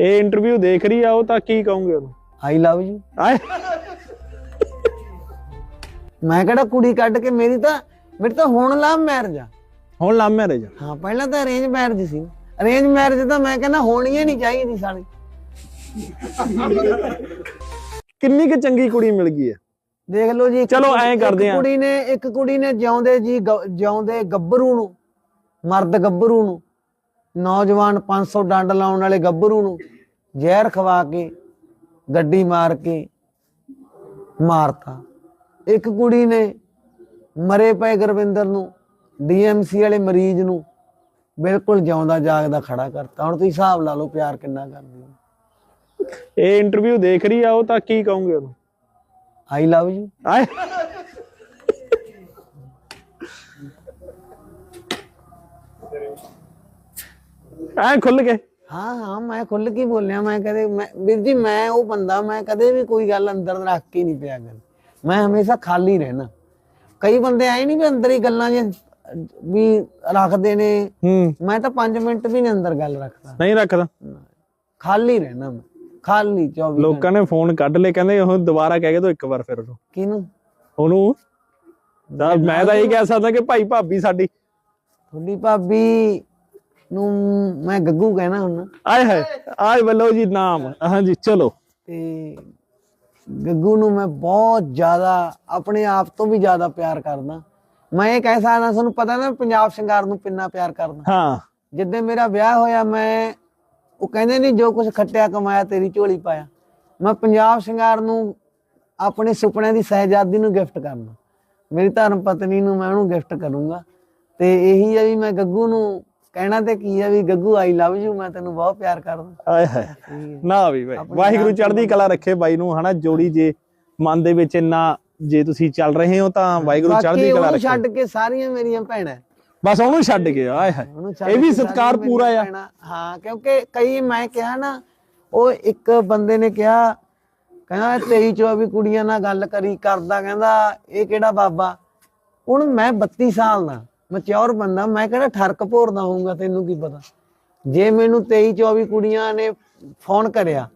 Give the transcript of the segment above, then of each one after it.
ਇਹ ਇੰਟਰਵਿਊ ਦੇਖ ਰਹੀ ਆ ਉਹ ਤਾਂ ਕੀ ਕਹੋਗੇ ਉਹਨੂੰ? ਆਈ ਲਵ ਯੂ ਆਏ। ਮੈਂ ਕਿਹੜਾ ਕੁੜੀ ਕੱਢ ਕੇ ਮੇਰੀ ਤਾਂ ਮੇਰੀ ਤਾਂ ਹੁਣ ਲਵ ਮੈਰਿਜ ਆ। ਹੁਣ ਲਵ ਮੈਰਿਜ ਹਾਂ ਪਹਿਲਾਂ ਤਾਂ ਅਰੇਂਜ ਮੈਰਿਜ ਸੀ। ਅਰੇਂਜ ਮੈਰਿਜ ਤਾਂ ਮੈਂ ਕਹਿੰਦਾ ਹੋਣੀ ਹੀ ਨਹੀਂ ਚਾਹੀਦੀ ਸਾਲੀ। ਕਿੰਨੀ ਕੁ ਚੰਗੀ ਕੁੜੀ ਮਿਲ ਗਈ ਹੈ ਦੇਖ ਲਓ ਜੀ ਇੱਕ ਚਲੋ ਐਂ ਕਰਦੇ ਆਂ। ਕੁੜੀ ਨੇ ਇੱਕ ਕੁੜੀ ਨੇ ਜਿਉਂਦੇ ਜੀ ਗ- ਜਿਉਂਦੇ ਗੱਭਰੂ ਨੂੰ ਮਰਦ ਗੱਭਰੂ ਨੂੰ। ਨੌਜਵਾਨ 500 ਡੰਡ ਲਾਉਣ ਵਾਲੇ ਗੱਭਰੂ ਨੂੰ ਜ਼ਹਿਰ ਖਵਾ ਕੇ ਗੱਡੀ ਮਾਰ ਕੇ ਮਾਰਤਾ। ਇੱਕ ਕੁੜੀ ਨੇ ਮਰੇ ਪਏ ਗੁਰਵਿੰਦਰ ਨੂੰ ਡੀਐਮਸੀ ਵਾਲੇ ਮਰੀਜ਼ ਨੂੰ ਬਿਲਕੁਲ ਜਿਉਂਦਾ ਜਾਗਦਾ ਖੜਾ ਕਰਤਾ। ਹੁਣ ਤੁਸੀਂ ਹਿਸਾਬ ਲਾ ਲਓ ਪਿਆਰ ਕਿੰਨਾ ਕਰਦੀ ਹੈ। ਇਹ ਇੰਟਰਵਿਊ ਦੇਖ ਰਹੀ ਆ ਉਹ ਤਾਂ ਕੀ ਕਹੋਗੇ ਉਹਨੂੰ? ਆਈ ਲਵ ਯੂ ਆਏ ਐ ਖੁੱਲ ਕੇ। ਹਾਂ ਹਾਂ ਮੈਂ ਖੁੱਲ ਕੇ ਬੋਲਿਆ ਮੈਂ ਕਦੇ ਮੈਂ ਵੀਰ ਜੀ ਮੈਂ ਉਹ ਬੰਦਾ ਮੈਂ ਕਦੇ ਵੀ ਕੋਈ ਗੱਲ ਅੰਦਰ ਰੱਖ ਕੇ ਨਹੀਂ ਪਿਆ ਕਰ ਮੈਂ ਹਮੇਸ਼ਾ ਖਾਲੀ ਰਹਿਣਾ। ਕਈ ਬੰਦੇ ਆਏ ਨਹੀਂ ਵੀ ਅੰਦਰ ਹੀ ਗੱਲਾਂ ਜੇ ਵੀ ਰੱਖਦੇ ਨੇ। ਹੂੰ। ਮੈਂ ਤਾਂ 5 ਮਿੰਟ ਵੀ ਨਹੀਂ ਅੰਦਰ ਗੱਲ ਰੱਖਦਾ। ਨਹੀਂ ਰੱਖਦਾ। ਖਾਲੀ ਰਹਿਣਾ ਮੈਂ। ਖਾਲੀ 24 ਲੋਕਾਂ ਨੇ ਫੋਨ ਕੱਢ ਲਏ ਕਹਿੰਦੇ ਉਹ ਦੁਬਾਰਾ ਕਹਿ ਕੇ ਤੋ ਇੱਕ ਵਾਰ ਫਿਰ ਉਹਨੂੰ ਕਿਹਨੂੰ? ਉਹਨੂੰ? ਮੈਂ ਤਾਂ ਇਹ ਕਹਿ ਸਕਦਾ ਕਿ ਭਾਈ ਭਾਬੀ ਸਾਡੀ। ਤੁਹਾਡੀ ਭਾਬੀ ਨੂੰ ਮੈਂ ਗੱਗੂ ਕਹਿਣਾ ਹੁਣ ਆਏ ਹੈ ਆਏ ਵੱਲੋ ਜੀ ਨਾਮ। ਹਾਂਜੀ ਚਲੋ। ਤੇ ਗੱਗੂ ਨੂੰ ਮੈਂ ਬਹੁਤ ਜ਼ਿਆਦਾ ਆਪਣੇ ਆਪ ਤੋਂ ਵੀ ਜ਼ਿਆਦਾ ਪਿਆਰ ਕਰਦਾ। ਮੈਂ ਇਹ ਕਹਿ ਸਕਦਾ ਤੁਹਾਨੂੰ ਪਤਾ ਨਾ ਪੰਜਾਬ ਸ਼ਿੰਗਾਰ ਨੂੰ ਕਿੰਨਾ ਪਿਆਰ ਕਰਦਾ। ਹਾਂ। ਜਿੱਦੇ ਮੇਰਾ ਵਿਆਹ ਹੋਇਆ ਮੈਂ ਉਹ ਕਹਿੰਦੇ ਨਹੀਂ ਜੋ ਕੁਝ ਖੱਟਿਆ ਕਮਾਇਆ ਤੇਰੀ ਝੋਲੀ ਪਾਇਆ। ਮੈਂ ਪੰਜਾਬ ਸ਼ਿੰਗਾਰ ਨੂੰ ਆਪਣੇ ਸੁਪਨਿਆਂ ਦੀ ਸਹਿਜਾਦੀ ਨੂੰ ਗਿਫਟ ਕਰਨਾ। ਮੇਰੀ ਧਰਮ ਪਤਨੀ ਨੂੰ ਮੈਂ ਉਹਨੂੰ ਗਿਫਟ ਕਰੂੰਗਾ। ਤੇ ਇਹੀ ਆ ਵੀ ਮੈਂ ਗੱਗੂ ਨੂੰ ਕਹਿਣਾ ਤੇ ਕੀ ਆ ਵੀ ਗੱਗੂ ਆਈ ਲਵ ਯੂ ਮੈਂ ਤੈਨੂੰ ਬਹੁਤ ਪਿਆਰ ਕਰਦਾ। ਆਏ ਹੈ ਨਾ ਵੀ ਬਾਈ। ਵਾਹਿਗੁਰੂ ਚੜ੍ਹਦੀ ਕਲਾ ਰੱਖੇ ਬਾਈ ਨੂੰ ਹਨਾ? ਜੋੜੀ ਜੇ ਮਨ ਦੇ ਵਿੱਚ ਇੰਨਾ ਜੇ ਤੁਸੀਂ ਚੱਲ ਰਹੇ ਹੋ ਤਾਂ ਵਾਹਿਗੁਰੂ ਚੜ੍ਹਦੀ ਕਲਾ ਰੱਖੇ। ਛੱਡ ਕੇ ਸਾਰੀਆਂ ਮੇਰੀਆਂ ਭੈਣਾਂ। ਬਸ ਉਹਨੂੰ ਛੱਡ ਕੇ ਆਏ ਹੈ ਉਹਨੂੰ ਛੱਡ ਇਹ ਵੀ ਸਤਿਕਾਰ ਪੂਰਾ ਆ। ਹਾਂ ਕਿਉਂਕਿ ਕਈ ਮੈਂ ਕਿਹਾ ਨਾ ਉਹ ਇੱਕ ਬੰਦੇ ਨੇ ਕਿਹਾ ਕਹਿੰਦਾ 23 24 ਕੁੜੀਆਂ ਨਾਲ ਗੱਲ ਕਰੀ ਕਰਦਾ ਕਹਿੰਦਾ ਇਹ ਕਿਹੜਾ ਬਾਬਾ? ਹੁਣ ਮੈਂ 32 ਸਾਲ ਦਾ। ਮਚਿਓਰ ਬੰਦਾ ਮੈਂ ਕਿਹੜਾ ਠਰਕ ਭੋਰਦਾ ਹੋਊਗਾ ਤੈਨੂੰ ਕੀ ਪਤਾ। ਜੇ ਮੈਨੂੰ 23 24 ਕੁੜੀਆਂ ਨੇ ਫੋਨ ਕਰਿਆ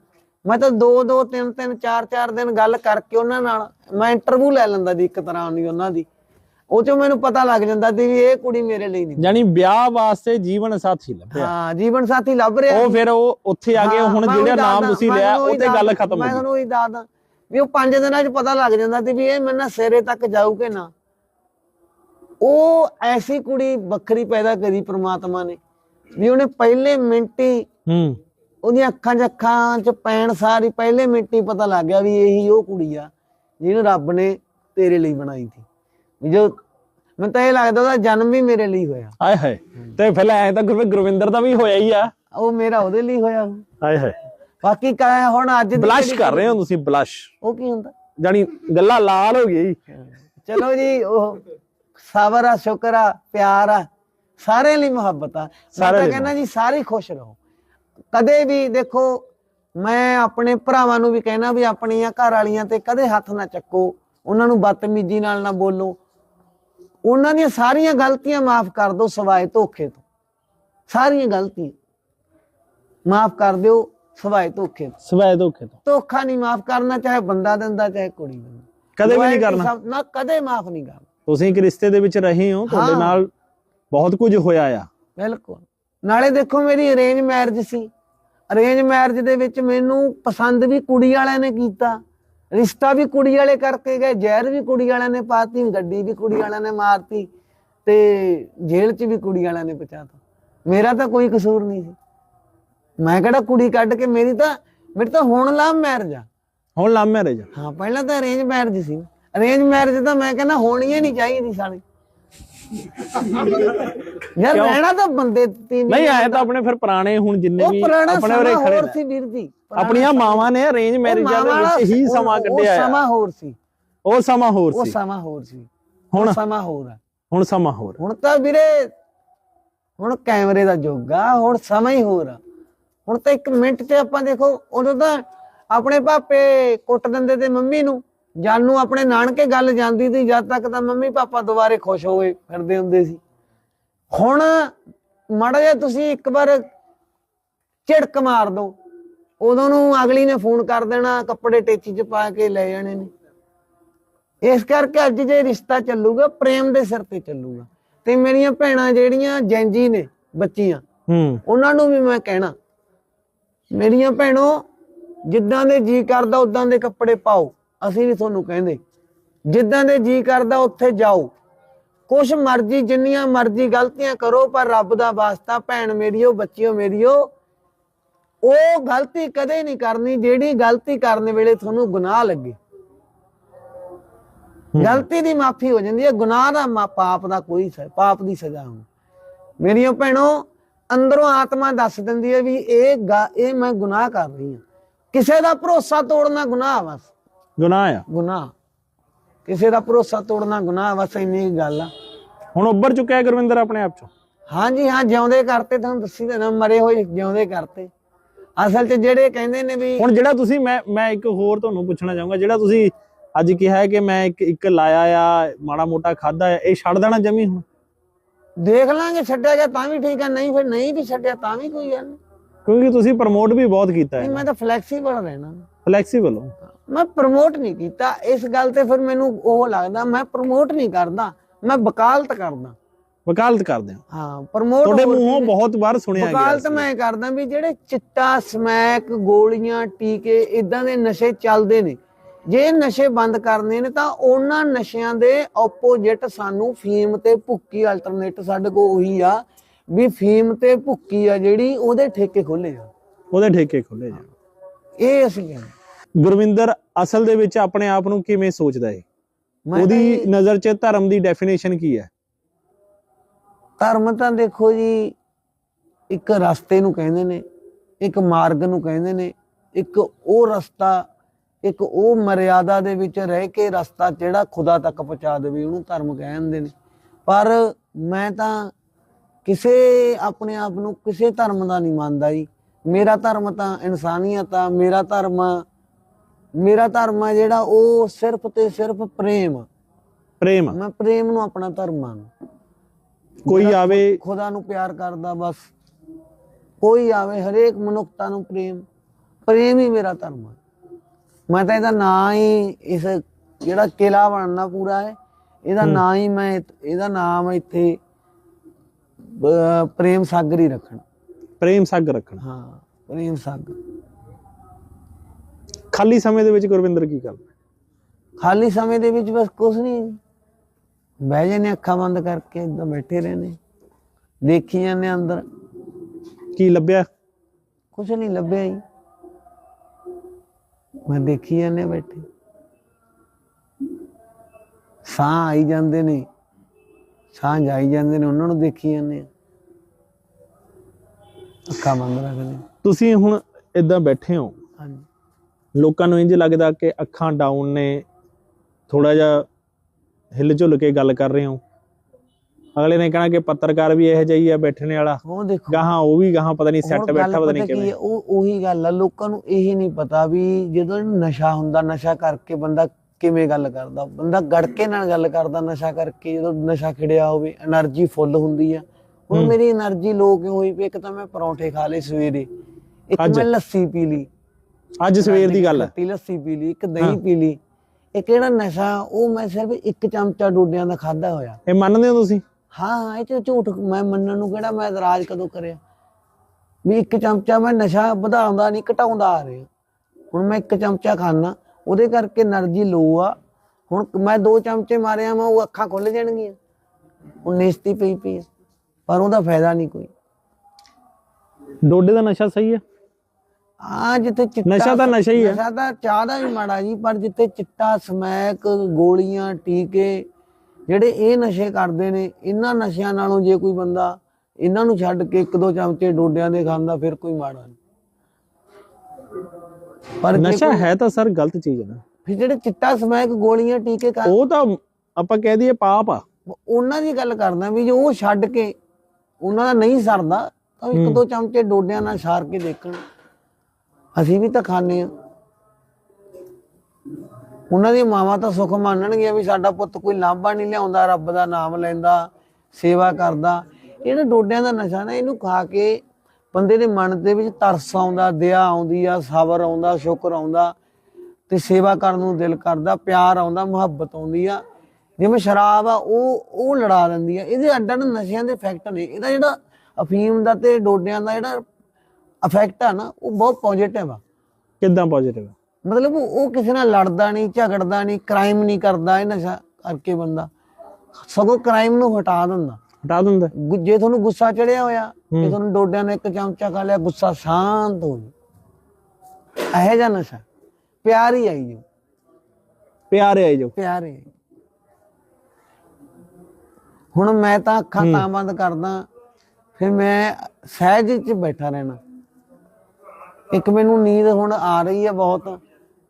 ਮੈਂ ਤਾਂ 2 2 3 3 4 4 ਦਿਨ ਗੱਲ ਕਰਕੇ ਉਹਨਾਂ ਨਾਲ ਮੈਂ ਇੰਟਰਵਿਊ ਲੈ ਲੈਂਦਾ ਜੀ ਇੱਕ ਤਰ੍ਹਾਂ ਦੀ ਉਹਨਾਂ ਦੀ। ਉਹ ਚੋਂ ਮੈਨੂੰ ਪਤਾ ਲੱਗ ਜਾਂਦਾ ਸੀ ਵੀ ਇਹ ਕੁੜੀ ਮੇਰੇ ਲਈ ਨਹੀਂ। ਯਾਨੀ ਵਿਆਹ ਵਾਸਤੇ ਜੀਵਨ ਸਾਥੀ ਲੱਭਿਆ। ਹਾਂ ਜੀਵਨ ਸਾਥੀ ਲੱਭ ਰਿਹਾ ਉਹ ਫਿਰ ਉਹ ਉੱਥੇ ਆ ਗਏ ਹੁਣ ਮੈਂ ਜਿਹੜਾ ਨਾਮ ਤੁਸੀਂ ਮੈਂ ਲਿਆ ਉਹ ਤੇ ਗੱਲ ਖਤਮ ਮੈਂ ਹੋ ਗਈ। ਤੁਹਾਨੂੰ ਉਹੀ ਦੱਸਦਾ ਵੀ ਉਹ ਪੰਜ ਦਿਨਾਂ 'ਚ ਪਤਾ ਲੱਗ ਜਾਂਦਾ ਸੀ ਵੀ ਇਹ ਮੇਰੇ ਨਾਲ ਸਿਰੇ ਤੱਕ ਜਾਊ ਕਿ ਨਾ। ਉਹ ਐਸੀ ਕੁੜੀ ਵੱਖਰੀ ਪੈਦਾ ਕਰੀ ਪ੍ਰਮਾਤਮਾ ਨੇ ਵੀ ਉਹਨੇ ਪਹਿਲੇ ਮਿੰਟ ਹੀ। ਹੂੰ ਉਹਦੀਆਂ ਅੱਖਾਂ 'ਚ ਅੱਖਾਂ 'ਚ ਪੈਣ ਸਾਰੀ ਪਹਿਲੇ ਮਿੰਟ ਹੀ ਪਤਾ ਲੱਗ ਗਿਆ ਵੀ ਇਹੀ ਉਹ ਕੁੜੀ ਆ ਜਿਹਨੂੰ ਰੱਬ ਨੇ ਤੇਰੇ ਲਈ ਬਣਾਈ ਸੀ। ਵੀ ਜੋ ਮੈਨੂੰ ਤਾਂ ਇਹ ਲੱਗਦਾ ਉਹਦਾ ਜਨਮ ਵੀ ਮੇਰੇ ਲਈ ਹੋਇਆ। ਆਏ ਹੈ ਤੇ ਫਿਰ ਐ ਤਾਂ ਗੁਰਵਿ- ਗੁਰਵਿੰਦਰ ਦਾ ਵੀ ਹੋਇਆ ਹੀ ਆ। ਉਹ ਮੇਰਾ ਉਹਦੇ ਲਈ ਹੋਇਆ। ਆਏ ਹੈ ਬਾਕੀ ਕਾ ਹੁਣ ਅੱਜ ਬਲਸ਼ ਕਰ ਰਹੇ ਹੋ ਤੁਸੀਂ ਬਲਸ਼। ਉਹ ਕੀ ਹੁੰਦਾ? ਜਾਨੀ ਗੱਲਾਂ ਲਾਲ ਹੋ ਗਈ ਚਲੋ ਜੀ ਉਹ ਸਬਰ ਆ ਸ਼ੁਕਰ ਆ ਪਿਆਰ ਆ ਸਾਰਿਆਂ ਲਈ ਮੁਹੱਬਤ ਆ। ਮੈਂ ਤਾਂ ਕਹਿੰਦਾ ਜੀ ਸਾਰੇ ਖੁਸ਼ ਰਹੋ। ਕਦੇ ਵੀ ਦੇਖੋ ਮੈਂ ਆਪਣੇ ਭਰਾਵਾਂ ਨੂੰ ਵੀ ਕਹਿਣਾ ਵੀ ਆਪਣੀਆਂ ਘਰ ਵਾਲੀਆਂ ਤੇ ਕਦੇ ਹੱਥ ਨਾ ਚੱਕੋ ਉਹਨਾਂ ਨੂੰ ਬਦਤਮੀਜ਼ੀ ਨਾਲ ਨਾ ਬੋਲੋ। ਉਹਨਾਂ ਦੀਆਂ ਸਾਰੀਆਂ ਗਲਤੀਆਂ ਮਾਫ ਕਰ ਦਿਓ ਸਿਵਾਏ ਧੋਖੇ ਤੋਂ। ਸਾਰੀਆਂ ਗਲਤੀਆਂ ਮਾਫ ਕਰ ਦਿਓ ਸਿਵਾਏ ਧੋਖੇ ਤੋਂ। ਸਵੈ ਧੋਖੇ ਤੋਂ। ਧੋਖਾ ਨਹੀਂ ਮਾਫ ਕਰਨਾ ਚਾਹੇ ਬੰਦਾ ਦਿੰਦਾ ਚਾਹੇ ਕੁੜੀ ਦਿੰਦੀ। ਕਦੇ ਵੀ ਨਹੀਂ ਕਰਨਾ। ਨਾ ਕਦੇ ਮਾਫ ਨਹੀਂ ਕਰਨਾ। ਤੁਸੀਂ ਇੱਕ ਰਿਸ਼ਤੇ ਦੇ ਵਿੱਚ ਰਹੇ ਹੋ ਤੁਹਾਡੇ। ਨਾਲ ਬਹੁਤ ਕੁਝ ਹੋਇਆ ਆ। ਬਿਲਕੁਲ। ਨਾਲੇ ਦੇਖੋ ਮੇਰੀ ਅਰੇਂਜ ਮੈਰਿਜ ਸੀ। ਅਰੇਂਜ ਮੈਰਿਜ ਦੇ ਵਿੱਚ ਮੈਨੂੰ ਪਸੰਦ ਵੀ ਕੁੜੀ ਵਾਲਿਆਂ ਨੇ ਕੀਤਾ। ਰਿਸ਼ਤਾ ਵੀ ਕੁੜੀ ਵਾਲੇ ਕਰਕੇ ਗਏ ਜ਼ਹਿਰ ਵੀ ਕੁੜੀ ਵਾਲਿਆਂ ਨੇ ਪਾਤੀ ਗੱਡੀ ਵੀ ਕੁੜੀ ਵਾਲਿਆਂ ਨੇ ਮਾਰਤੀ ਤੇ ਜੇਲ੍ਹ 'ਚ ਵੀ ਕੁੜੀ ਵਾਲਿਆਂ ਨੇ ਪਹੁੰਚਾਤਾ। ਮੇਰਾ ਤਾਂ ਕੋਈ ਕਸੂਰ ਨਹੀਂ ਸੀ। ਮੈਂ ਕਿਹੜਾ ਕੁੜੀ ਕੱਢ ਕੇ ਮੇਰੀ ਤਾਂ ਮੇਰੀ ਤਾਂ ਹੁਣ ਲਵ ਮੈਰਿਜ ਆ। ਹੁਣ ਲਵ ਮੈਰਿਜ ਹਾਂ ਪਹਿਲਾਂ ਤਾਂ ਅਰੇਂਜ ਮੈਰਿਜ ਸੀ। ਅਰੇਂਜ ਮੈਰਿਜ ਤਾਂ ਮੈਂ ਕਹਿੰਦਾ ਹੋਣੀ ਹੀ ਨਹੀਂ ਚਾਹੀਦੀ ਸਾਲੀ। ਯਾਰ? ਰਹਿਣਾ ਤਾਂ ਬੰਦੇ ਤੀਵੀਂ ਨਹੀਂ ਆਏ ਤਾਂ ਆਪਣੇ ਫਿਰ ਪੁਰਾਣੇ ਹੁਣ ਜਿੰਨੇ ਉਹ ਵੀ ਆਪਣੇ ਉਰੇ ਖੜੇ ਹੋਰ। ਸੀ ਵੀਰ ਪੁਰਾਣਾ ਆਪਣੀਆਂ ਮਾਵਾਂ ਨੇ ਅਰੇਂਜ ਉਹ ਮੈਰਿਜਾਂ ਦੇ ਵਿੱਚ ਹੀ ਉਹ- ਸਮਾਂ ਉਹ ਕੱਢਿਆ ਆ। ਸਮਾਂ ਹੋਰ ਸੀ। ਉਹ ਸਮਾਂ ਹੋਰ ਉਹ ਸੀ। ਸਮਾਂ ਹੋਰ ਸੀ। ਹੁਣ ਸਮਾਂ ਹੋਰ ਆ। ਹੁਣ ਸਮਾਂ ਹੋਰ ਹੁਣ ਤਾਂ ਵੀਰੇ ਹੁਣ ਕੈਮਰੇ ਦਾ ਯੁੱਗ ਆ ਹੁਣ ਸਮਾਂ ਹੀ ਹੋਰ ਆ। ਹੁਣ ਤਾਂ ਇੱਕ ਮਿੰਟ 'ਚ ਆਪਾਂ ਦੇਖੋ ਉਦੋਂ ਤਾਂ ਆਪਣੇ ਪਾਪੇ ਕੁੱਟ ਦਿੰਦੇ ਤੇ ਮੰਮੀ ਨੂੰ। ਜਾਨੂੰ ਆਪਣੇ ਨਾਨਕੇ ਗੱਲ ਜਾਂਦੀ ਸੀ ਜਦ ਤੱਕ ਤਾਂ ਮੰਮੀ ਪਾਪਾ ਦੁਬਾਰੇ ਖੁਸ਼ ਹੋਏ ਫਿਰਦੇ ਹੁੰਦੇ ਸੀ। ਹੁਣ ਮਾੜਾ ਜਿਹਾ ਤੁਸੀਂ ਇੱਕ ਵਾਰ ਝਿੜਕ ਮਾਰ ਦੋ। ਉਦੋਂ ਨੂੰ ਅਗਲੀ ਨੇ ਫੋਨ ਕਰ ਦੇਣਾ ਕੱਪੜੇ ਟੇਚੀ 'ਚ ਪਾ ਕੇ ਲੈ ਜਾਣੇ ਨੇ। ਇਸ ਕਰਕੇ ਅੱਜ ਜੇ ਰਿਸ਼ਤਾ ਚੱਲੂਗਾ ਪ੍ਰੇਮ ਦੇ ਸਿਰ ਤੇ ਚੱਲੂਗਾ। ਤੇ ਮੇਰੀਆਂ ਭੈਣਾਂ ਜਿਹੜੀਆਂ ਜੈਂਜੀ ਨੇ ਬੱਚੀਆਂ ਹੂੰ। ਉਹਨਾਂ ਨੂੰ ਵੀ ਮੈਂ ਕਹਿਣਾ ਮੇਰੀਆਂ ਭੈਣੋ ਜਿੱਦਾਂ ਦੇ ਜੀ ਕਰਦਾ ਉਦਾਂ ਦੇ ਕੱਪੜੇ ਪਾਓ। ਅਸੀਂ ਨਹੀਂ ਤੁਹਾਨੂੰ ਕਹਿੰਦੇ ਜਿੱਦਾਂ ਦੇ ਜੀ ਕਰਦਾ ਉੱਥੇ ਜਾਓ। ਕੁਛ ਮਰਜ਼ੀ ਜਿੰਨੀਆਂ ਮਰਜ਼ੀ ਗਲਤੀਆਂ ਕਰੋ ਪਰ ਰੱਬ ਦਾ ਵਾਸਤਾ ਭੈਣ ਮੇਰੀਓ ਬੱਚਿਓ ਮੇਰੀਓ ਉਹ ਗਲਤੀ ਕਦੇ ਨਹੀਂ ਕਰਨੀ ਜਿਹੜੀ ਗਲਤੀ ਕਰਨ ਵੇਲੇ ਤੁਹਾਨੂੰ ਗੁਨਾਹ ਲੱਗੇ। ਗਲਤੀ ਦੀ ਮਾਫੀ ਹੋ ਜਾਂਦੀ ਹੈ ਗੁਨਾਹ ਦਾ ਪਾਪ ਦਾ ਕੋਈ ਪਾਪ ਦੀ ਸਜ਼ਾ ਹੁੰਦੀ ਮੇਰੀਓ ਭੈਣੋ ਅੰਦਰੋਂ ਆਤਮਾ ਦੱਸ ਦਿੰਦੀ ਹੈ ਵੀ ਇਹ ਇਹ ਮੈਂ ਗੁਨਾਹ ਕਰ ਰਹੀ ਹਾਂ। ਕਿਸੇ ਦਾ ਭਰੋਸਾ ਤੋੜਨਾ ਗੁਨਾਹ ਬਸ। ਗੁਨਾਹ ਆ। ਗੁਨਾਹ। ਕਿਸੇ ਦਾ ਭਰੋਸਾ ਤੋੜਨਾ ਗੁਨਾਹ ਬਸ ਇੰਨੀ ਗੱਲ ਆ। ਹੁਣ ਉੱਭਰ ਚੁੱਕਿਆ ਹੈ ਗੁਰਵਿੰਦਰ ਆਪਣੇ ਆਪ ਚੋਂ? ਹਾਂਜੀ ਹਾਂ ਜਿਉਂਦੇ ਕਰਤੇ ਤੁਹਾਨੂੰ ਦੱਸੀ ਦੇਣਾ ਮਰੇ ਹੋਏ ਜਿਉਂਦੇ ਕਰਤੇ। ਅਸਲ 'ਚ ਜਿਹੜੇ ਕਹਿੰਦੇ ਨੇ ਵੀ ਹੁਣ ਜਿਹੜਾ ਤੁਸੀਂ ਮੈਂ ਮੈਂ ਇੱਕ ਹੋਰ ਤੁਹਾਨੂੰ ਪੁੱਛਣਾ ਚਾਹੂੰਗਾ ਜਿਹੜਾ ਤੁਸੀਂ ਅੱਜ ਕਿਹਾ ਹੈ ਕਿ ਮੈਂ ਇੱਕ ਇੱਕ ਲਾਇਆ ਆ ਮਾੜਾ ਮੋਟਾ ਖਾਦਾ ਆ ਇਹ ਛੱਡ ਦੇਣਾ ਜਮੀ ਹੁਣ? ਦੇਖ ਲਾਂਗੇ ਛੱਡਿਆ ਗਿਆ ਤਾਂ ਵੀ ਠੀਕ ਆ ਨਹੀਂ ਫਿਰ ਨਹੀਂ ਵੀ ਛੱਡਿਆ ਤਾਂ ਵੀ ਕੋਈ ਗੱਲ ਨਹੀਂ। ਕਿਉਂਕਿ ਤੁਸੀਂ ਪ੍ਰਮੋਟ ਵੀ ਬਹੁਤ ਕੀਤਾ ਹੈ। ਮੈਂ ਤਾਂ ਫਲੈਕਸੀਬਲ ਰਹਿਣਾ। ਫਲੈਕਸੀਬਲ ਹੋ। ਮੈਂ ਪ੍ਰਮੋਟ ਨਹੀਂ ਕੀਤਾ। ਇਸ ਗੱਲ ਤੇ ਫਿਰ ਮੈਨੂੰ ਉਹ ਲੱਗਦਾ ਮੈਂ ਪ੍ਰਮੋਟ ਨਹੀਂ ਕਰਦਾ ਮੈਂ ਵਕਾਲਤ ਕਰਦਾ। ਵਕਾਲਤ ਕਰਦੇ ਹੋ? ਹਾਂ ਪ੍ਰਮੋਟ ਤੁਹਾਡੇ ਮੂੰਹੋਂ ਬਹੁਤ ਵਾਰ ਸੁਣਿਆ ਗਿਆ ਵਕਾਲਤ ਮੈਂ ਕਰਦਾ ਵੀ ਜਿਹੜੇ ਚਿੱਟਾ ਸਮੈਕ ਗੋਲੀਆਂ ਟੀਕੇ ਇਦਾਂ ਦੇ ਨਸ਼ੇ ਚੱਲਦੇ ਨੇ। ਜੇ ਨਸ਼ੇ ਬੰਦ ਕਰਨੇ ਨੇ ਤਾਂ ਉਹਨਾਂ ਨਸ਼ਿਆਂ ਦੇ ਆਪੋਜੀਟ ਸਾਨੂੰ ਫੀਮ ਤੇ ਭੁੱਕੀ ਅਲਟਰਨੇਟ ਸਾਡੇ ਕੋਲ ਉਹੀ ਆ ਵੀ ਫੀਮ ਤੇ ਭੁੱਕੀ ਆ ਜਿਹੜੀ ਉਹਦੇ ਠੇਕੇ ਖੋਲੇ ਆ। ਉਹਦੇ ਠੇਕੇ ਖੁੱਲੇ ਜਾਣ ਇਹ ਅਸੀਂ ਕਹਿੰਦੇ। ਗੁਰਵਿੰਦਰ ਅਸਲ ਦੇ ਵਿੱਚ ਆਪਣੇ ਆਪ ਨੂੰ ਕਿਵੇਂ ਸੋਚਦਾ ਹੈ ਉਹਦੀ ਨਜ਼ਰ 'ਚ ਧਰਮ ਦੀ ਡੈਫੀਨੇਸ਼ਨ ਕੀ ਹੈ? ਧਰਮ ਤਾਂ ਦੇਖੋ ਜੀ ਇੱਕ ਰਸਤੇ ਨੂੰ ਕਹਿੰਦੇ ਨੇ ਇੱਕ ਮਾਰਗ ਨੂੰ ਕਹਿੰਦੇ ਨੇ ਇੱਕ ਉਹ ਰਸਤਾ ਇੱਕ ਉਹ ਮਰਿਆਦਾ ਦੇ ਵਿੱਚ ਰਹਿ ਕੇ ਰਸਤਾ ਜਿਹੜਾ ਖੁਦਾ ਤੱਕ ਪਹੁੰਚਾ ਦੇਵੇ ਉਹਨੂੰ ਧਰਮ ਕਹਿੰਦੇ ਨੇ। ਪਰ ਮੈਂ ਤਾਂ ਕਿਸੇ ਆਪਣੇ ਆਪ ਨੂੰ ਕਿਸੇ ਧਰਮ ਦਾ ਨਹੀਂ ਮੰਨਦਾ ਜੀ। ਮੇਰਾ ਧਰਮ ਤਾਂ ਇਨਸਾਨੀਅਤ ਆ ਮੇਰਾ ਧਰਮ ਮੇਰਾ ਧਰਮ ਆ ਜਿਹੜਾ ਉਹ ਸਿਰਫ ਤੇ ਸਿਰਫ ਪ੍ਰੇਮ ਆ। ਪ੍ਰੇਮ ਮੈਂ ਪ੍ਰੇਮ ਨੂੰ ਆਪਣਾ ਧਰਮ ਮੰਨਦਾ ਕੋਈ ਆਵੇ ਖੁਦਾ ਨੂੰ ਪਿਆਰ ਕਰਦਾ ਬਸ। ਕੋਈ ਆਵੇ ਹਰੇਕ ਮਨੁੱਖਤਾ ਨੂੰ ਪ੍ਰੇਮ। ਪ੍ਰੇਮ ਹੀ ਮੇਰਾ ਧਰਮ ਹੈ ਮੈਂ ਤਾਂ ਇਹਦਾ ਨਾਂ ਹੀ ਇਸ ਜਿਹੜਾ ਕਿਲਾ ਬਣਨਾ ਪੂਰਾ ਹੈ ਇਹਦਾ ਨਾਂ ਹੀ ਮੈਂ ਇਹਦਾ ਨਾਮ ਇੱਥੇ ਬ- ਪ੍ਰੇਮ ਸਾਗਰ ਹੀ ਰੱਖਣਾ। ਪ੍ਰੇਮ ਸਾਗਰ ਰੱਖਣਾ। ਹਾਂ ਪ੍ਰੇਮ ਸਾਗਰ। ਖਾਲੀ ਸਮੇਂ ਦੇ ਵਿੱਚ ਗੁਰਵਿੰਦਰ ਕੀ ਕਰਦਾ ਖਾਲੀ ਸਮੇਂ ਦੇ ਵਿੱਚ ਬਸ ਕੁਝ ਨਹੀਂ। ਬਹਿ ਜਾਂਦੇ ਅੱਖਾਂ ਬੰਦ ਕਰਕੇ ਇਦਾਂ ਬੈਠੇ ਰਹਿੰਦੇ ਦੇਖੀ ਜਾਂਦੇ ਅੰਦਰ। ਕੀ ਲੱਭਿਆ? ਕੁਛ ਨਹੀਂ ਲੱਭਿਆ ਹੀ ਮੈਂ ਦੇਖੀ ਜਾਂਦੇ ਬੈਠੇ। ਸਾਹ ਆਈ ਜਾਂਦੇ ਨੇ। ਸਾਹ ਜਾਈ ਜਾਂਦੇ ਨੇ ਉਹਨਾਂ ਨੂੰ ਦੇਖੀ ਜਾਂਦੇ ਆ ਅੱਖਾਂ ਬੰਦ ਰੱਖਦੇ ਤੁਸੀਂ ਹੁਣ ਇਦਾਂ ਬੈਠੇ ਹੋ। ਹਾਂਜੀ। ਲੋਕਾਂ ਨੂੰ ਇੰਜ ਲੱਗਦਾ ਕਿ ਅੱਖਾਂ ਡਾਊਨ ਨੇ ਥੋੜਾ ਜਿਹਾ ਹਿੱਲ ਝੁੱਲ ਕੇ ਗੱਲ ਕਰ ਰਹੇ ਹੋ। ਅਗਲੇ ਨੇ ਕਹਿਣਾ ਕਿ ਪੱਤਰਕਾਰ ਵੀ ਇਹੋ ਜਿਹਾ ਆ ਬੈਠਣੇ ਵਾਲਾ। ਗਾਹਾਂ ਉਹ ਵੀ ਗਾਹਾਂ ਪਤਾ ਨਹੀਂ ਸੈੱਟ ਬੈਠਾ ਪਤਾ ਨਹੀਂ ਕਿਵੇਂ। ਉਹ ਉਹੀ ਗੱਲ ਆ ਲੋਕਾਂ ਨੂੰ ਇਹ ਨਹੀਂ ਪਤਾ ਵੀ ਜਦੋਂ ਨਸ਼ਾ ਹੁੰਦਾ ਨਸ਼ਾ ਕਰਕੇ ਬੰਦਾ ਕਿਵੇਂ ਗੱਲ ਕਰਦਾ। ਬੰਦਾ ਗੜਕੇ ਨਾਲ ਗੱਲ ਕਰਦਾ ਨਸ਼ਾ ਕਰਕੇ ਜਦੋਂ ਨਸ਼ਾ ਖਿੜਿਆ ਹੋਵੇ એનર્ਜੀ ਫੁੱਲ ਹੁੰਦੀ ਆ। ਹੁਣ ਮੇਰੀ એનર્ਜੀ ਲੋ ਕਿਉਂ ਹੋਈ ਪਈ ਇੱਕ ਤਾਂ ਮੈਂ ਪਰੌਂਠੇ ਖਾ ਲਏ ਸਵੇਰੇ ਇੱਕ ਮੈਂ ਲੱਸੀ ਪੀ ਲਈ। ਅੱਜ ਸਵੇਰ ਦੀ ਗੱਲ ਹੈ। ਲੱਸੀ ਪੀ ਲਈ ਇੱਕ ਦਹੀਂ ਪੀ ਲਈ। ਇਹ ਕਿਹੜਾ ਨਸ਼ਾ ਉਹ ਮੈਂ ਸਿਰਫ ਇੱਕ ਚਮਚਾ ਡੋਡਿਆਂ ਦਾ ਖਾਦਾ ਹੋਇਆ। ਇਹ ਮੰਨਦੇ ਹੋ ਤੁਸੀਂ? ਹਾਂ ਇਹ ਤੇ ਝੂਠ ਮੈਂ ਮੰਨਣ ਨੂੰ ਕਿਹੜਾ ਮੈਂ ਇਤਰਾਜ਼ ਕਦੋਂ ਕਰਿਆ। ਵੀ ਇੱਕ ਚਮਚਾ ਮੈਂ ਨਸ਼ਾ ਵਧਾਉਂਦਾ ਨਹੀਂ ਘਟਾਉਂਦਾ ਆ ਰਿਹਾ। ਹੁਣ ਮੈਂ ਇੱਕ ਚਮਚਾ ਖਾਣਾ ਉਹਦੇ ਕਰਕੇ એનર્ਜੀ ਲੋ ਆ। ਹੁਣ ਮੈਂ ਦੋ ਚਮਚੇ ਮਾਰਿਆ ਮੈਂ ਉਹ ਅੱਖਾਂ ਖੁੱਲ ਜਾਣਗੀਆਂ। ਉਹ ਨੇਸਤੀ ਪਈ ਪਈ ਪਰ ਉਹਦਾ ਫਾਇਦਾ ਨਹੀਂ ਕੋਈ। ਡੋਡੇ ਦਾ ਨਸ਼ਾ ਸਹੀ ਹੈ? ਆ ਜਿੱਥੇ ਚਿੱਟਾ ਨਸ਼ਾ ਤਾਂ ਨਸ਼ਾ ਹੀ ਹੈ। ਨਸ਼ਾ ਤਾਂ ਚਾਹ ਦਾ ਵੀ ਮਾੜਾ ਜੀ ਪਰ ਜਿੱਥੇ ਚਿੱਟਾ ਸਮੈਕ ਗੋਲੀਆਂ ਟੀਕੇ ਜਿਹੜੇ ਇਹ ਨਸ਼ੇ ਕਰਦੇ ਨੇ ਇਹਨਾਂ ਨਸ਼ਿਆਂ ਨਾਲੋਂ ਜੇ ਕੋਈ ਬੰਦਾ ਇਹਨਾਂ ਨੂੰ ਛੱਡ ਕੇ ਇੱਕ ਦੋ ਚਮਚੇ ਡੋਡਿਆਂ ਦੇ ਖਾਂਦਾ ਫਿਰ ਕੋਈ ਮਾੜਾ ਨਹੀਂ ਪਰ ਨਸ਼ਾ ਹੈ ਤਾਂ ਸਰ ਗਲਤ ਚੀਜ਼ ਹੈ ਨਾ ਫਿਰ ਜਿਹੜੇ ਚਿੱਟਾ ਸਮੈਕ ਗੋਲੀਆਂ ਟੀਕੇ ਕਰ ਉਹ ਤਾਂ ਆਪਾਂ ਕਹਿ ਦਈਏ ਪਾਪ ਆ ਉਹਨਾਂ ਦੀ ਗੱਲ ਕਰਦਾ ਵੀ ਜੋ ਉਹ ਛੱਡ ਕੇ ਉਹਨਾਂ ਦਾ ਨਹੀਂ ਸਰਦਾ ਤਾਂ ਇੱਕ ਹੂੰ। ਦੋ ਚਮਚੇ ਡੋਡਿਆਂ ਨਾਲ ਸਾਰ ਕੇ ਦੇਖਣ ਅਸੀਂ ਵੀ ਤਾਂ ਖਾਂਦੇ ਆ ਉਹਨਾਂ ਦੀ ਮਾਵਾਂ ਤਾਂ ਸੁੱਖ ਮੰਨਣਗੀਆਂ ਵੀ ਸਾਡਾ ਪੁੱਤ ਕੋਈ ਲਾਂਭਾ ਨਹੀਂ ਲਿਆਉਂਦਾ, ਰੱਬ ਦਾ ਨਾਮ ਲੈਂਦਾ, ਸੇਵਾ ਕਰਦਾ। ਇਹਨਾਂ ਡੋਡਿਆਂ ਦਾ ਨਸ਼ਾ ਨਾ, ਇਹਨੂੰ ਖਾ ਕੇ ਬੰਦੇ ਦੇ ਮਨ ਦੇ ਵਿੱਚ ਤਰਸ ਆਉਂਦਾ, ਦਇਆ ਆਉਂਦੀ ਆ, ਸਬਰ ਆਉਂਦਾ, ਸ਼ੁਕਰ ਆਉਂਦਾ ਤੇ ਸੇਵਾ ਕਰਨ ਨੂੰ ਦਿਲ ਕਰਦਾ, ਪਿਆਰ ਆਉਂਦਾ, ਮੁਹੱਬਤ ਆਉਂਦੀ ਆ। ਜਿਵੇਂ ਸ਼ਰਾਬ ਆ, ਉਹ ਉਹ ਲੜਾ ਦਿੰਦੀ ਆ। ਇਹਦੇ ਅੱਡਾਂ ਨਸ਼ਿਆਂ ਦੇ ਫੈਕਟ ਨੇ। ਇਹਦਾ ਜਿਹੜਾ ਅਫੀਮ ਦਾ ਤੇ ਡੋਡਿਆਂ ਦਾ ਜਿਹੜਾ ਇਫੈਕਟ ਆ ਨਾ ਉਹ ਬਹੁਤ ਪੋਜ਼ਿਟਿਵ ਆ। ਕਿੱਦਾਂ ਪੋਜ਼ਿਟਿਵ ਮਤਲਬ ਉਹ ਕਿਸੇ ਨਾਲ ਲੜਦਾ ਨਹੀਂ ਝਗੜਦਾ ਨਹੀਂ ਕ੍ਰਾਈਮ ਨਹੀਂ ਕਰਦਾ ਇਹ ਨਸ਼ਾ ਕਰਕੇ ਬੰਦਾ। ਸਗੋਂ ਕ੍ਰਾਈਮ ਨੂੰ ਹਟਾ ਦਿੰਦਾ। ਹਟਾ ਦਿੰਦਾ। ਜੇ ਤੁਹਾਨੂੰ ਗੁੱਸਾ ਚੜਿਆ ਹੋਇਆ। ਜੇ ਤੁਹਾਨੂੰ ਡੋਡਿਆਂ ਨੇ ਇੱਕ ਚਮਚਾ ਖਾ ਲਿਆ ਗੁੱਸਾ ਸ਼ਾਂਤ ਹੋ ਜੂ ਇਹੋ ਜਿਹਾ ਨਸ਼ਾ। ਪਿਆਰ ਹੀ ਆਈ ਜੋ ਪਿਆਰ ਆਈ ਜੋ ਪਿਆਰ ਹੀ ਹੁਣ ਮੈਂ ਤਾਂ ਅੱਖਾਂ ਤਾਂ ਬੰਦ ਕਰਦਾ ਫਿਰ ਮੈਂ ਸਹਿਜ ਚ ਬੈਠਾ ਰਹਿਣਾ। ਇੱਕ ਮੈਨੂੰ ਨੀਂਦ ਹੁਣ ਆ ਰਹੀ ਹੈ ਬਹੁਤ।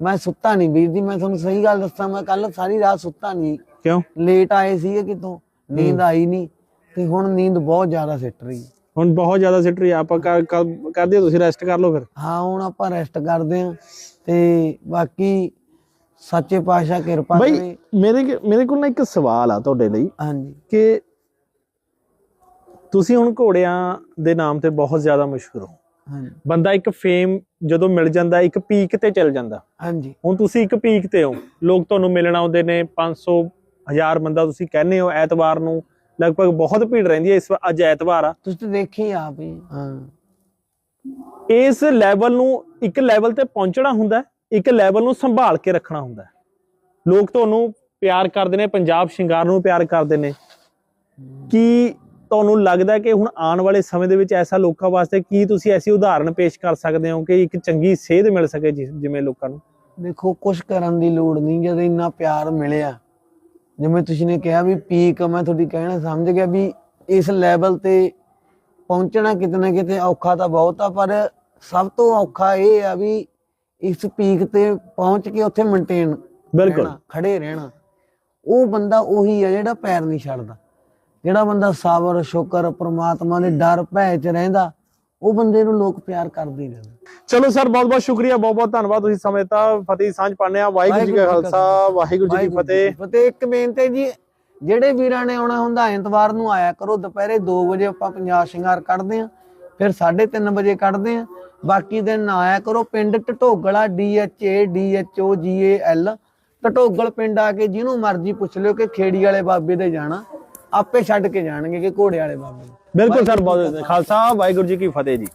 ਮੈਂ ਸੁੱਤਾ ਨਹੀਂ ਵੀਰ ਜੀ ਮੈਂ ਤੁਹਾਨੂੰ ਸਹੀ ਗੱਲ ਦੱਸਾਂ ਮੈਂ ਕੱਲ ਸਾਰੀ ਰਾਤ ਸੁੱਤਾ ਨਹੀਂ। ਕਿਉਂ? ਲੇਟ ਆਏ ਸੀਗੇ ਕਿਤੋਂ ਨੀਂਦ ਆਈ ਨਹੀਂ ਤੇ ਹੁਣ ਨੀਂਦ ਬਹੁਤ ਜ਼ਿਆਦਾ ਸਿੱਟ ਰਹੀ। ਹੈ ਹੁਣ ਬਹੁਤ ਜ਼ਿਆਦਾ ਸਿੱਟ ਰਹੀ ਆ ਆਪਾਂ ਕਰ- ਕਰ- ਕਰਦੇ ਤੁਸੀਂ ਰੈਸਟ ਕਰ ਲਓ ਫਿਰ। ਹਾਂ ਹੁਣ ਆਪਾਂ ਰੈਸਟ ਕਰਦੇ ਆਂ ਤੇ ਬਾਕੀ ਸੱਚੇ ਪਾਤਸ਼ਾਹ ਕਿਰਪਾ ਬਈ ਕਰੇ। ਮੇਰੇ ਮੇਰੇ ਕੋਲ ਨਾ ਇੱਕ ਸਵਾਲ ਆ ਤੁਹਾਡੇ ਲਈ ਹਾਂਜੀ। ਕਿ ਤੁਸੀਂ ਹੁਣ ਘੋੜਿਆਂ ਦੇ ਨਾਮ ਤੇ ਬਹੁਤ ਜ਼ਿਆਦਾ ਮਸ਼ਹੂਰ ਹੋ। ਬੰਦਾ ਇੱਕ ਫੇਮ ਜਦੋਂ ਮਿਲ ਜਾਂਦਾ ਇੱਕ ਪੀਕ ਤੇ ਚੱਲ ਜਾਂਦਾ। ਹਾਂਜੀ। ਹੁਣ ਤੁਸੀਂ ਇੱਕ ਪੀਕ ਤੇ ਹੋ। ਲੋਕ ਤੁਹਾਨੂੰ ਮਿਲਣ ਆਉਂਦੇ ਨੇ 500 ਹਜ਼ਾਰ ਬੰਦਾ ਤੁਸੀਂ ਕਹਿੰਦੇ ਹੋ ਐਤਵਾਰ ਨੂੰ। ਲਗਭਗ ਬਹੁਤ ਭੀੜ ਰਹਿੰਦੀ ਹੈ ਇਸ ਵਾਰ ਅੱਜ ਐਤਵਾਰ ਆ। ਤੁਸੀਂ ਤਾਂ ਦੇਖੀ ਆਪ ਹੀ। ਹਾਂ। ਇਸ ਲੈਵਲ ਨੂੰ ਇੱਕ ਲੈਵਲ ਤੇ ਪਹੁੰਚਣਾ ਹੁੰਦਾ ਇੱਕ ਲੈਵਲ ਨੂੰ ਸੰਭਾਲ ਕੇ ਰੱਖਣਾ ਹੁੰਦਾ। ਲੋਕ ਤੁਹਾਨੂੰ ਪਿਆਰ ਕਰਦੇ ਨੇ ਪੰਜਾਬ ਸ਼ਿੰਗਾਰ ਨੂੰ ਪਿਆਰ ਕਰਦੇ ਨੇ। ਕੀ ਤੁਹਾਨੂੰ ਲੱਗਦਾ ਕਿ ਹੁਣ ਆਉਣ ਵਾਲੇ ਸਮੇਂ ਦੇ ਵਿੱਚ ਐਸਾ ਲੋਕਾਂ ਵਾਸਤੇ ਕੀ ਤੁਸੀਂ ਐਸੀ ਉਦਾਹਰਣ ਪੇਸ਼ ਕਰ ਸਕਦੇ ਹੋ ਕਿ ਇੱਕ ਚੰਗੀ ਸੇਧ ਮਿਲ ਸਕੇ ਜਿਵੇਂ ਲੋਕਾਂ ਨੂੰ? ਦੇਖੋ ਕੁਝ ਕਰਨ ਦੀ ਲੋੜ ਨਹੀਂ ਜਦ ਇੰਨਾ ਪਿਆਰ ਮਿਲਿਆ। ਜਿਵੇਂ ਤੁਸੀਂ ਨੇ ਕਿਹਾ ਵੀ ਪੀਕ ਮੈਂ ਤੁਹਾਡੀ ਕਹਿਣਾ ਸਮਝ ਗਿਆ ਵੀ ਇਸ ਲੈਵਲ ਤੇ ਪਹੁੰਚਣਾ ਕਿਤੇ ਨਾ ਕਿਤੇ ਔਖਾ ਤਾਂ ਬਹੁਤ ਆ ਪਰ ਸਭ ਤੋਂ ਔਖਾ ਇਹ ਆ ਵੀ ਇਸ ਪੀਕ ਤੇ ਪਹੁੰਚ ਕੇ ਉੱਥੇ ਮੇਨਟੇਨ ਬਿਲਕੁਲ। ਖੜੇ ਰਹਿਣਾ। ਉਹ ਬੰਦਾ ਉਹੀ ਆ ਜਿਹੜਾ ਪੈਰ ਨਹੀਂ ਛੱਡਦਾ। ਜਿਹੜਾ ਬੰਦਾ ਸਬਰ ਸ਼ੁਕਰ ਪ੍ਰਮਾਤਮਾ ਦੇ ਡਰ ਭੈ ਚ ਰਹਿੰਦਾ ਉਹ ਬੰਦੇ ਨੂੰ ਲੋਕ ਪਿਆਰ ਕਰਦੇ ਹੀ ਰਹਿੰਦੇ। ਚਲੋ ਸਰ ਬਹੁਤ ਬਹੁਤ ਸ਼ੁਕਰੀਆ ਬਹੁਤ ਬਹੁਤ ਧੰਨਵਾਦ ਤੁਸੀਂ ਸਮੇਂ ਦਿੱਤਾ ਫਤਿਹ ਸਾਂਝ ਪਾਣੇ ਆ। ਵਾਹਿਗੁਰੂ ਜੀ ਕਾ ਖਾਲਸਾ ਵਾਹਿਗੁਰੂ ਜੀ ਕੀ ਫਤਿਹ। ਫਤਿਹ। ਇੱਕ ਬੇਨਤੀ ਜੀ ਜਿਹੜੇ ਵੀਰਾਂ ਨੇ ਆਉਣਾ ਹੁੰਦਾ ਐਤਵਾਰ ਨੂੰ ਆਇਆ ਕਰੋ। ਦੁਪਹਿਰੇ 2 ਵਜੇ ਆਪਾਂ ਪੰਜਾਬ ਸ਼ਿੰਗਾਰ ਕੱਢਦੇ ਆ ਫਿਰ 3:30 ਵਜੇ ਕੱਢਦੇ ਆ ਬਾਕੀ ਦਿਨ ਨਾ ਆਇਆ ਕਰੋ। ਪਿੰਡ ਢਟੋਗਲਾ D H A D H O G A L. ਢਟੋਗਲ ਪਿੰਡ ਆ ਕੇ ਜਿਹਨੂੰ ਮਰਜ਼ੀ ਪੁੱਛ ਲਿਓ ਕਿ ਖੇੜੀ ਵਾਲੇ ਬਾਬੇ ਦੇ ਜਾਣਾ। ਆਪੇ ਛੱਡ ਕੇ ਜਾਣਗੇ ਕਿ ਘੋੜੇ ਵਾਲੇ ਬਾਬੇ ਬਿਲਕੁਲ ਸਰ ਬਹੁਤ ਖਾਲਸਾ ਵਾਹਿਗੁਰੂ ਜੀ ਕੀ ਫਤਿਹ ਜੀ।